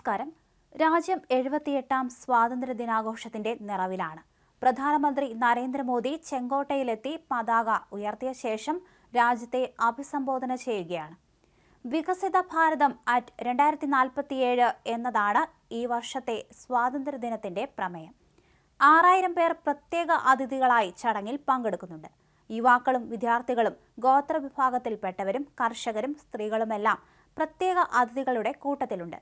നമസ്കാരം. രാജ്യം എഴുപത്തിയെട്ടാം സ്വാതന്ത്ര്യ ദിനാഘോഷത്തിന്റെ നിറവിലാണ്. പ്രധാനമന്ത്രി നരേന്ദ്രമോദി ചെങ്കോട്ടയിലെത്തി പതാക ഉയർത്തിയ ശേഷം രാജ്യത്തെ അഭിസംബോധന ചെയ്യുകയാണ്. വികസിത ഭാരതം അറ്റ് രണ്ടായിരത്തി നാൽപ്പത്തിയേഴ് എന്നതാണ് ഈ വർഷത്തെ സ്വാതന്ത്ര്യദിനത്തിന്റെ പ്രമേയം. ആറായിരം പേർ പ്രത്യേക അതിഥികളായി ചടങ്ങിൽ പങ്കെടുക്കുന്നുണ്ട്. യുവാക്കളും വിദ്യാർത്ഥികളും ഗോത്ര വിഭാഗത്തിൽപ്പെട്ടവരും കർഷകരും സ്ത്രീകളുമെല്ലാം പ്രത്യേക അതിഥികളുടെ കൂട്ടത്തിലുണ്ട്.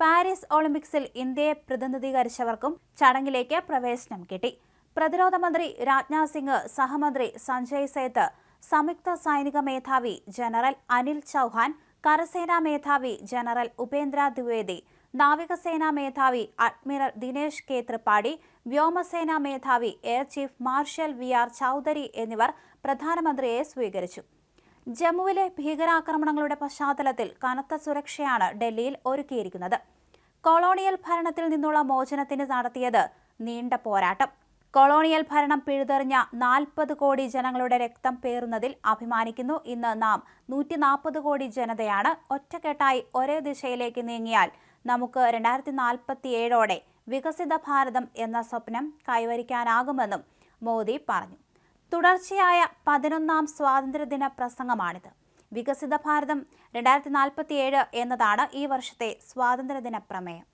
പാരീസ് ഒളിമ്പിക്സിൽ ഇന്ത്യയെ പ്രതിനിധീകരിച്ചവർക്കും ചടങ്ങിലേക്ക് പ്രവേശനം കിട്ടി. പ്രതിരോധ മന്ത്രി രാജ്നാഥ് സിംഗ് സഹമന്ത്രി സഞ്ജയ് സേത്ത് സംയുക്ത സൈനിക മേധാവി ജനറൽ അനിൽ ചൌഹാൻ കരസേനാ മേധാവി ജനറൽ ഉപേന്ദ്ര ദ്വിവേദി നാവികസേനാ മേധാവി അഡ്മിറൽ ദിനേശ് കെ ത്രിപാഠി വ്യോമസേനാ മേധാവി air chief marshal V R Chaudhari എന്നിവർ പ്രധാനമന്ത്രിയെ സ്വീകരിച്ചു. ജമ്മുവിലെ ഭീകരാക്രമണങ്ങളുടെ പശ്ചാത്തലത്തിൽ കനത്ത സുരക്ഷയാണ് ഡൽഹിയിൽ ഒരുക്കിയിരിക്കുന്നത്. കൊളോണിയൽ ഭരണത്തിൽ നിന്നുള്ള മോചനത്തിന് നടത്തിയത് നീണ്ട പോരാട്ടം. കൊളോണിയൽ ഭരണം പിഴുതെറിഞ്ഞ നാൽപ്പത് കോടി ജനങ്ങളുടെ രക്തം പേറുന്നതിൽ അഭിമാനിക്കുന്നു. ഇന്ന് നാം നൂറ്റി നാൽപ്പത് കോടി ജനതയാണ് ഒറ്റക്കെട്ടായി ഒരേ ദിശയിലേക്ക് നീങ്ങിയാൽ നമുക്ക് രണ്ടായിരത്തി നാൽപ്പത്തി ഏഴോടെ വികസിത ഭാരതം എന്ന സ്വപ്നം കൈവരിക്കാനാകുമെന്നും മോദി പറഞ്ഞു. തുടർച്ചയായ പതിനൊന്നാം സ്വാതന്ത്ര്യദിന പ്രസംഗമാണിത്. വികസിത ഭാരതം രണ്ടായിരത്തി നാൽപ്പത്തി ഏഴ് എന്നതാണ് ഈ വർഷത്തെ സ്വാതന്ത്ര്യദിന പ്രമേയം.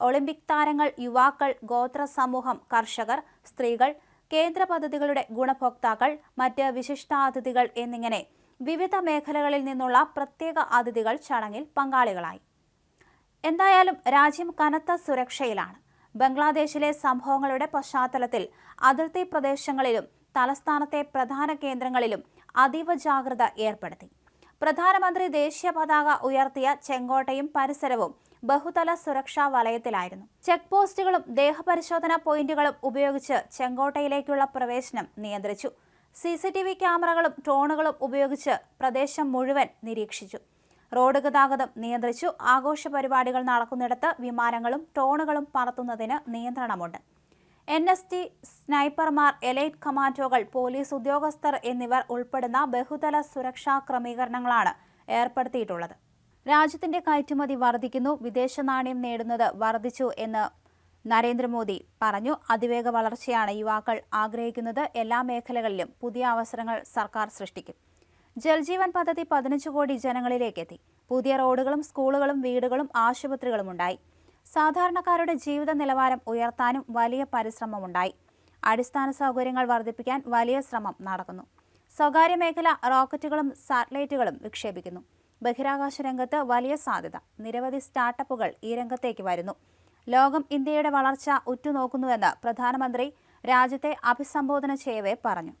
ഒളിമ്പിക് താരങ്ങൾ യുവാക്കൾ ഗോത്ര സമൂഹം കർഷകർ സ്ത്രീകൾ കേന്ദ്ര പദ്ധതികളുടെ ഗുണഭോക്താക്കൾ മറ്റ് വിശിഷ്ടാതിഥികൾ എന്നിങ്ങനെ വിവിധ മേഖലകളിൽ നിന്നുള്ള പ്രത്യേക അതിഥികൾ ചടങ്ങിൽ പങ്കാളികളായി. എന്തായാലും രാജ്യം കനത്ത സുരക്ഷയിലാണ്. ബംഗ്ലാദേശിലെ സംഭവങ്ങളുടെ പശ്ചാത്തലത്തിൽ അതിർത്തി പ്രദേശങ്ങളിലും തലസ്ഥാനത്തെ പ്രധാന കേന്ദ്രങ്ങളിലും അതീവ ജാഗ്രത ഏർപ്പെടുത്തി. പ്രധാനമന്ത്രി ദേശീയ പതാക ഉയർത്തിയ ചെങ്കോട്ടയും പരിസരവും ബഹുതല സുരക്ഷാ വലയത്തിലായിരുന്നു. ചെക്ക് പോസ്റ്റുകളും ദേഹപരിശോധനാ പോയിന്റുകളും ഉപയോഗിച്ച് ചെങ്കോട്ടയിലേക്കുള്ള പ്രവേശനം നിയന്ത്രിച്ചു. സി സി ടി വി ക്യാമറകളും ഡ്രോണുകളും ഉപയോഗിച്ച് പ്രദേശം മുഴുവൻ നിരീക്ഷിച്ചു. റോഡ് ഗതാഗതം നിയന്ത്രിച്ചു. ആഘോഷ പരിപാടികൾ നടക്കുന്നിടത്ത് വിമാനങ്ങളും ഡ്രോണുകളും പറത്തുന്നതിന് നിയന്ത്രണമുണ്ട്. എൻ എസ് ടി സ്നൈപ്പർമാർ എലൈറ്റ് കമാൻഡോകൾ പോലീസ് ഉദ്യോഗസ്ഥർ എന്നിവർ ഉൾപ്പെടുന്ന ബഹുതല സുരക്ഷാ ക്രമീകരണങ്ങളാണ് ഏർപ്പെടുത്തിയിട്ടുള്ളത്. രാജ്യത്തിന്റെ കയറ്റുമതി വർദ്ധിക്കുന്നു വിദേശ നാണയം നേടുന്നത് വർദ്ധിച്ചു എന്ന് നരേന്ദ്രമോദി പറഞ്ഞു. അതിവേഗ വളർച്ചയാണ് യുവാക്കൾ ആഗ്രഹിക്കുന്നത്. എല്ലാ മേഖലകളിലും പുതിയ അവസരങ്ങൾ സർക്കാർ സൃഷ്ടിക്കും. ജൽജീവൻ പദ്ധതി പതിനഞ്ച് കോടി ജനങ്ങളിലേക്കെത്തി പുതിയ റോഡുകളും സ്കൂളുകളും വീടുകളും ആശുപത്രികളും ഉണ്ടായി സാധാരണക്കാരുടെ ജീവിത നിലവാരം ഉയർത്താനും വലിയ പരിശ്രമമുണ്ടായി. അടിസ്ഥാന സൗകര്യങ്ങൾ വർദ്ധിപ്പിക്കാൻ വലിയ ശ്രമം നടക്കുന്നു. സ്വകാര്യ മേഖല റോക്കറ്റുകളും സാറ്റലൈറ്റുകളും വിക്ഷേപിക്കുന്നു. ബഹിരാകാശ രംഗത്ത് വലിയ സാധ്യത. നിരവധി സ്റ്റാർട്ടപ്പുകൾ ഈ രംഗത്തേക്ക് വരുന്നു. ലോകം ഇന്ത്യയുടെ വളർച്ച ഉറ്റുനോക്കുന്നുവെന്ന് പ്രധാനമന്ത്രി രാജ്യത്തെ അഭിസംബോധന ചെയ്യവേ പറഞ്ഞു.